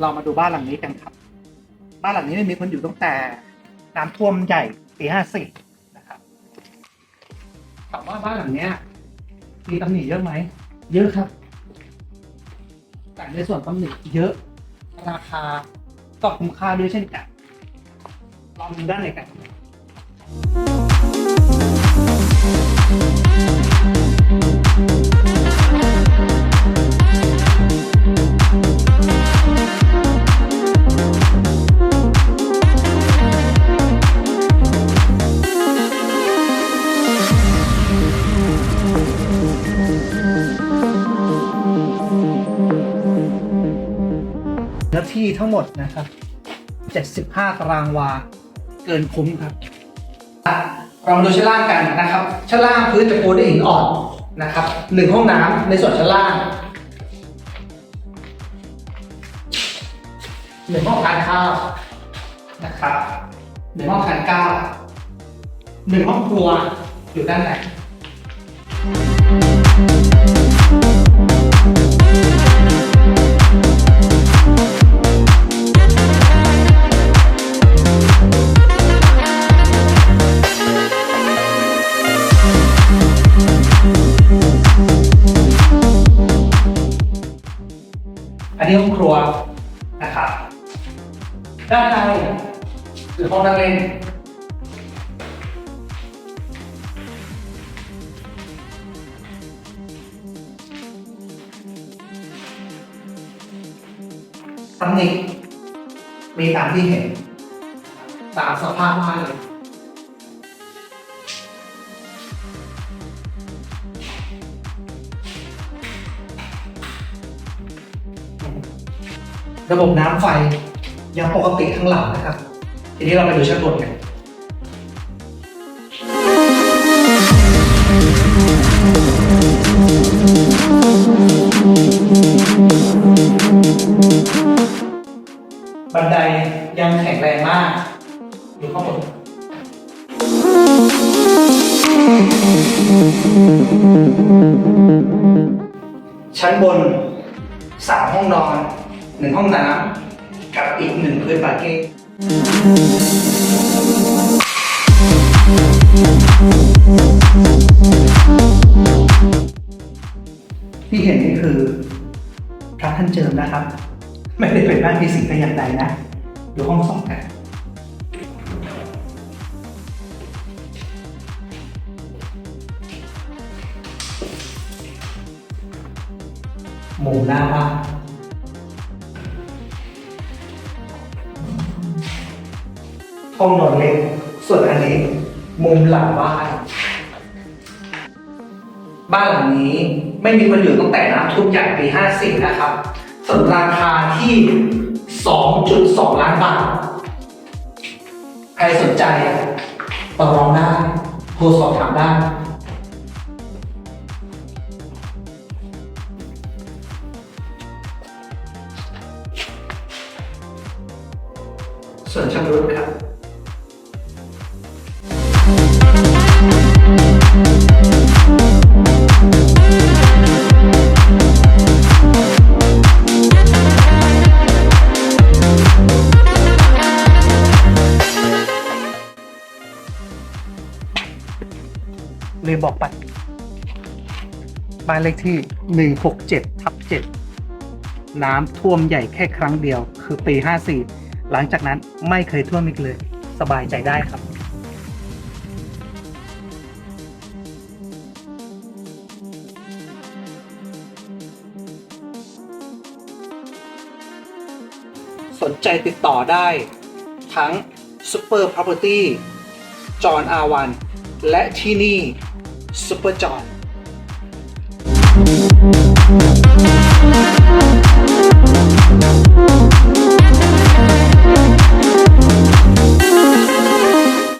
เรามาดูบ้านหลังนี้กันครับ บ้านหลังนี้ไม่มีคนอยู่ตั้งแต่น้ำท่วมใหญ่ปีห้าสี่นะครับถามว่าบ้านหลังเนี้ยมีตำหนิเยอะไหม เยอะครับ แต่ในส่วนตำหนิเยอะราคาก็คุ้มค่าด้วยเช่นกันลองดูด้านในกัน เนื้อที่ทั้งหมดนะครับ 75 ตารางวา เกินคุ้มครับ เรามาดูชั้นล่างกันนะครับ ชั้นล่างพื้นจะปูด้วยหินอ่อนนะครับหนึ่งห้องน้ำในส่วนชั้นล่างหนึ่งห้องทานข้าวนะครับหนึ่งห้องทานข้าวหนึ่งห้องครัวอยู่ด้านใน นนี้ห้องครัวนะครับด้านในคือห้องนั่งเล่นตำหนิมีตามที่เห็น ตามสภาพบ้านเลย ระบบน้ำไฟยังปกติทั้งหลังนะครับ ทีนี้เราไปดูชั้นบนกันบันไดยังแข็งแรงมาก อยู่ข้างบนชั้นบนสามห้องนอน หนึ่งห้องน้ำกับอีกหนึ่งพื้นปาร์เก้ที่เห็นนี่คือ พระท่านเจิมนะครับ ไม่ได้เป็นบ้านพิสิทธิ์แต่อย่างใดนะอยู่ห้องสองกันมุมหน้าบ้าน ห้องนอนเล็ก ส่วนอันนี้มุมหลังบ้าน บ้านหลังนี้ไม่มีคนอยู่ตั้งแต่น้ำท่วมใหญ่ปี 54 นะครับส่วนราคาที่ 2.2 ล้านบาท ใครสนใจต่อรองได้โทรสอบถามได้ส่วนชำรุดครับ เลยบอกไปบ้านเลขที่ 167ทับ7น้ำท่วมใหญ่แค่ครั้งเดียว คือปี 54 หลังจากนั้นไม่เคยท่วมอีกเลย สบายใจได้ครับ สนใจติดต่อได้ ทั้ง Super Property จอห์นอาวัน และที่นี่ Super John